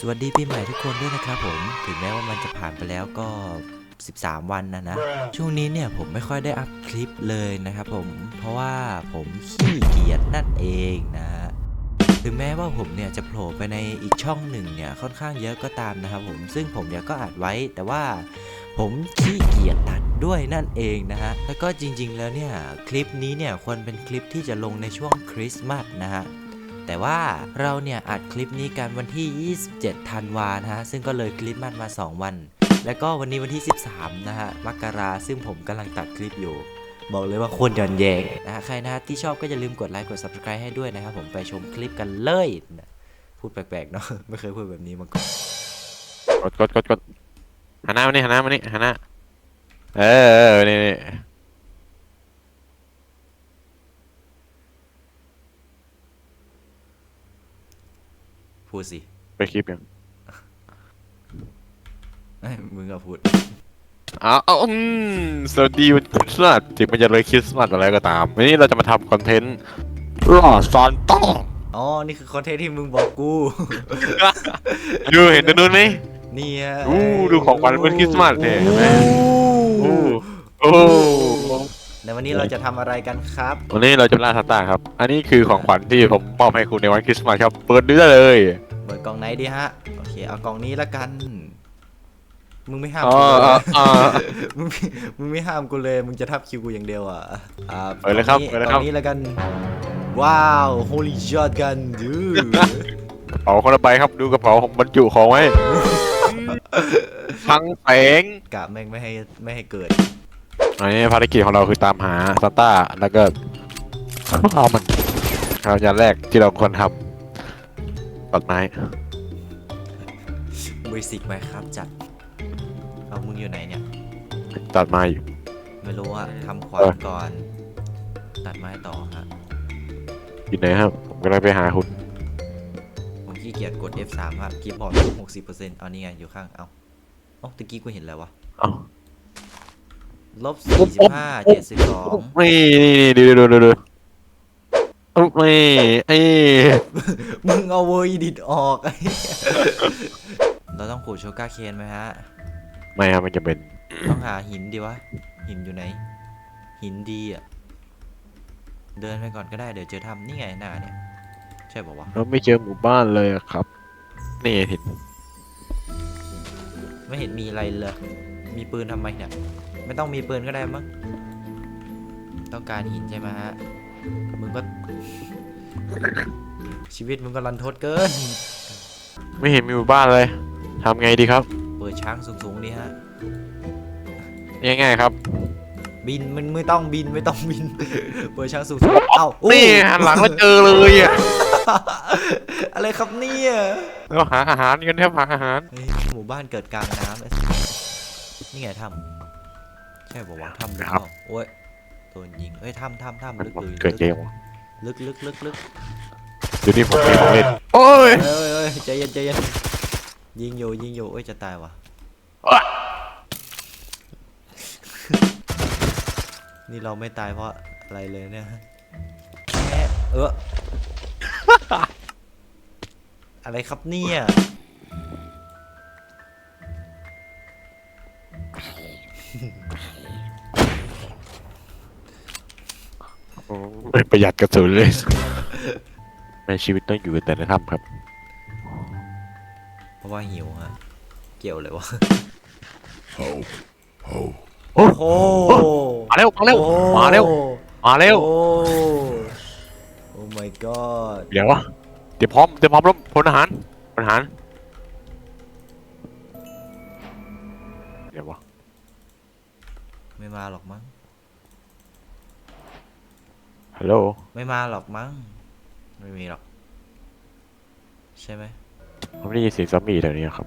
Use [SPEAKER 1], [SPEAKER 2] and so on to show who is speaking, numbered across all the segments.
[SPEAKER 1] สวัสดีปีใหม่ทุกคนด้วยนะครับผม ถึงแม้ว่ามันจะผ่านไปแล้วก็ 13 วันนะนะ ช่วงนี้เนี่ยผมไม่ค่อยได้อัพคลิปเลยนะครับผม เพราะว่าผมขี้เกียจนั่นเองนะถึงแม้ว่าผมเนี่ยจะโผล่ไปในอีกช่องหนึ่งเนี่ยค่อนข้างเยอะก็ตามนะครับผม ซึ่งผมเนี่ยก็อัดไว้ แต่ว่าผมขี้เกียจตัดด้วยนั่นเองนะฮะ แล้วก็จริงๆแล้วเนี่ยคลิปนี้เนี่ยควรเป็นคลิปที่จะลงในช่วงคริสต์มาสนะฮะ แต่ว่าเราเนี่ยอัดคลิปนี้กันวันที่ 27 ธันวานะฮะ ซึ่งก็เลยคลิปมันมา 2 วัน แล้วก็วันนี้วันที่ 13 นะฮะ มกราซึ่งผมกำลังตัดคลิปอยู่ บอกเลยว่าโคนหย่อนแยงนะฮะ ใครนะฮะที่ชอบก็อย่าลืมกดไลค์ กด subscribe ให้ด้วยนะครับ ผมไปชมคลิปกันเลย พูดแปลกๆเนาะ ไม่เคยพูดแบบนี้มาก่อน
[SPEAKER 2] กดกดกดกดหันหน้ามานี่หันหน้ามานี่หันหน้า เออเออนี่นี่
[SPEAKER 1] พูดสิ
[SPEAKER 2] ไปคลิปยัง
[SPEAKER 1] เอ้ยมึงก็พูด
[SPEAKER 2] อ้าวอืมสวัสดีวันคริสต์มาสถึงมันจะเลยคริสต์มาสอะไรก็ตามวันนี้เราจะมาทำคอนเทนต์ล่อซานต้า
[SPEAKER 1] อ๋อ นี่คือคอนเทนต์ที่มึงบอกกู
[SPEAKER 2] ดูเห็นตรงนู้นไหม
[SPEAKER 1] เนี่ย
[SPEAKER 2] อู้ดูของขวัญวันคริสต์มาสเนี่ยเห็นไหม
[SPEAKER 1] โอ้
[SPEAKER 2] โอ้
[SPEAKER 1] ในวันนี้เราจะทำอะไรกันครับ
[SPEAKER 2] วันนี้เราจะล่าซานต้าครับ อันนี้คือของขวัญที่ผมมอบให้คุณในวันคริสต์มาสครับ เปิดดูได้เลย
[SPEAKER 1] เปิดกล่องไหนดีฮะ โอเค เอากล่องนี้ละกัน มึงไม่ห้าม
[SPEAKER 2] อ๋อ
[SPEAKER 1] กูเลย
[SPEAKER 2] อ๋ออ๋อ
[SPEAKER 1] มึงไม่มึงไม่ห้ามกูเลย มึงจะทับคิวกูอย่างเดียวอะอ่า
[SPEAKER 2] เปิดเลยครับ
[SPEAKER 1] กองนี้
[SPEAKER 2] เปิดเลย
[SPEAKER 1] ก
[SPEAKER 2] ครั
[SPEAKER 1] ล่อบงนี้ละกัน ว้าว holy shotgun dude
[SPEAKER 2] กระเป๋าคนละใบครับดูกระเป๋าผมบรรจุของไว้ ทั้งแสง
[SPEAKER 1] กะแม่งไม่ให้ไม่ให้เกิด
[SPEAKER 2] อันนี้ภารกิจของเราคือตามหาซานต้าแล้วก็เอามันครับอย่างแรกที่เราควรทำ ตัดไม้
[SPEAKER 1] บริสิกไหมครับจัดเอามึงอยู่ไหนเนี่ย
[SPEAKER 2] ตัดไม้อยู่
[SPEAKER 1] ไม่รู้อะทำขวาน
[SPEAKER 2] เออ
[SPEAKER 1] ก่อน ตัดไม้ต่อฮะ
[SPEAKER 2] อยู่ไหนครับ ผมกำลังไปหาคุณ
[SPEAKER 1] ผมขี้เกียจกด F3 ครับคีย์บอร์ดหกสิบเปอร์เซ็นต์เอานี่ไงอยู่ข้างเอาเอ้าตะกี้กูเห็นแล้ววะ
[SPEAKER 2] เอ้า
[SPEAKER 1] ลบสี่สิบห้าเจ็ดสิบสอง
[SPEAKER 2] นี่นี่นี่ดูดูดูดู โอ้ไม่ไอ้
[SPEAKER 1] มึงเอาเวอร์อีดิทออกไอ้เหี้ยเราต้องขูดโชก้าเคนไหมฮะ
[SPEAKER 2] ไม่ครับมันจะเป็น
[SPEAKER 1] ต้องหาหินดีวะ หินอยู่ไหน หินดีอะ เดินไปก่อนก็ได้เดี๋ยวเจอทำนี่ไงหน้าเนี่ย ใช่ป่าวะ
[SPEAKER 2] เราไม่เจอหมู่บ้านเลยอะครับ นี่เห็น
[SPEAKER 1] ไม่เห็นมีอะไรเลย มีปืนทำไมเนี่ย ไม่ต้องมีปืนก็ได้มั้ง ต้องการหินใช่ไหมฮะ มึงก็ ชีวิตมึงก็รันทดเกิน
[SPEAKER 2] ไม่เห็นมีหมู่บ้านเลยทำไงดีครับ
[SPEAKER 1] เปิดช้างสูงๆดีฮะ
[SPEAKER 2] ง่ายๆครับ
[SPEAKER 1] บินมันไม่ต้องบินไม่ต้องบิน เปิดช้างสูงๆเอ้าอู้
[SPEAKER 2] นี่หันหลังแล้วเจอเลยอะ
[SPEAKER 1] อะไรครับเนี่ย
[SPEAKER 2] เราหาอาหารกันครับหาอาหาร
[SPEAKER 1] เฮ้ยหมู่บ้านเกิดกลางน้ำไอ้นี่ไงถ้ำใช่บอกว่าวะถ้ำหรือเป
[SPEAKER 2] ครับ
[SPEAKER 1] ล่าโอ้ยโดนยิงเอ้ยถ้ำถ้ำถ้ำ
[SPEAKER 2] มัน
[SPEAKER 1] ลึก
[SPEAKER 2] มัน
[SPEAKER 1] เลย
[SPEAKER 2] เกิดเกมวะ
[SPEAKER 1] ลึกลึกลึกลึก
[SPEAKER 2] ดูนี่ผมมีของเล่นโอ้ย
[SPEAKER 1] เอ้ยเอ้ยใจเย็นใจเย็นยิงอยู่ยิงอยู่เอ้ยจะตายว่ะ
[SPEAKER 2] อ๊ะ
[SPEAKER 1] นี่เราไม่ตายเพราะอะไรเลยเนี่ยแอะเอออะไรครับเนี่ย
[SPEAKER 2] ไม่ประหยัดกระสุนเลย ในชีวิตต้องอยู่แต่ในถ้ำครับ
[SPEAKER 1] เพราะว่าหิวฮะ เกี่ยวเลยวะ
[SPEAKER 2] โอ้
[SPEAKER 1] โอ้โห
[SPEAKER 2] มาเร็วมาเร็ว
[SPEAKER 1] โอ้
[SPEAKER 2] มาเร็วมาเร็ว
[SPEAKER 1] โอ้โอ้ my god
[SPEAKER 2] เดี๋ยววะเตรียมพร้อมเตรียมพร้อมรบพลทหารพลทหารเดี๋ยววะ
[SPEAKER 1] ไม่มาหรอกมั้ง
[SPEAKER 2] ฮัลโหล
[SPEAKER 1] ไม่มาหรอกมั้ง ไม่มีหรอก ใช่ไหม
[SPEAKER 2] ผมได้ยินเสียงซอมบี้แถวนี้ครับ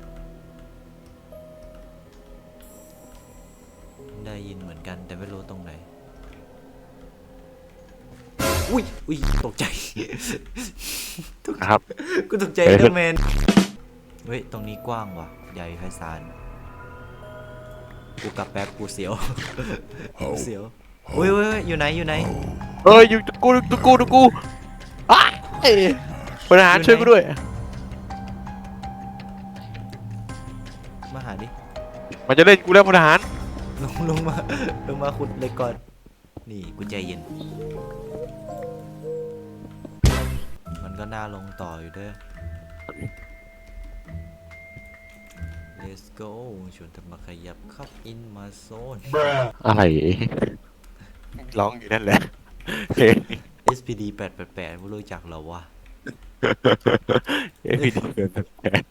[SPEAKER 1] ได้ยินเหมือนกันแต่ไม่รู้ตรงไหน อุ้ยอุ้ยตกใจ ตกใจ
[SPEAKER 2] ครับ
[SPEAKER 1] กูตกใจ
[SPEAKER 2] เฮ้ย
[SPEAKER 1] เดอร์แมน เฮ้ย ตรงนี้กว้างว่ะ ใหญ่ไพศาล กูกลับแป๊บกูเสียว กูเสียวอุ้ยเว้ยอยู่ไหนอยู่ไหน
[SPEAKER 2] เอ้ยอยู่ตะกูตะกูตะกูอ้ายพลทหารช่วยกูด้วย
[SPEAKER 1] มาหาดิ
[SPEAKER 2] มันจะเล่นกูแล้วพลทหาร
[SPEAKER 1] ลงลงมาลงมาขุดเหล็กก่อน นี่กุญแจเย็น มันก็น่าลงต่ออยู่เด้อ Let's go ชวนทำมาขยับเข้า in มาโซน
[SPEAKER 2] อะไรร้องอยู่นั่นแหละ เพลง
[SPEAKER 1] SPD 888ไม่รู้จักเหรอวะ
[SPEAKER 2] เอ้ยพี่เดินแปลก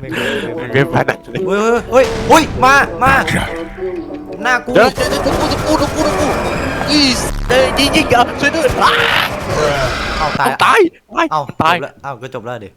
[SPEAKER 1] ไม่เคย
[SPEAKER 2] ๆมันเป็นพันอะไร
[SPEAKER 1] เฮ้ยเฮ้ยเฮ้ยเฮ้ยมามาหน้ากู
[SPEAKER 2] เดี๋ยวเดี๋ยวเดี๋ยวกูจะกูจะกูจะกูอีสเอ้ยยิงยิงอะช่วยด้วยอ้า
[SPEAKER 1] เอาตาย
[SPEAKER 2] ตายตาย
[SPEAKER 1] เอา
[SPEAKER 2] ตาย
[SPEAKER 1] จบแล้วเอาก็จบแล้วดิ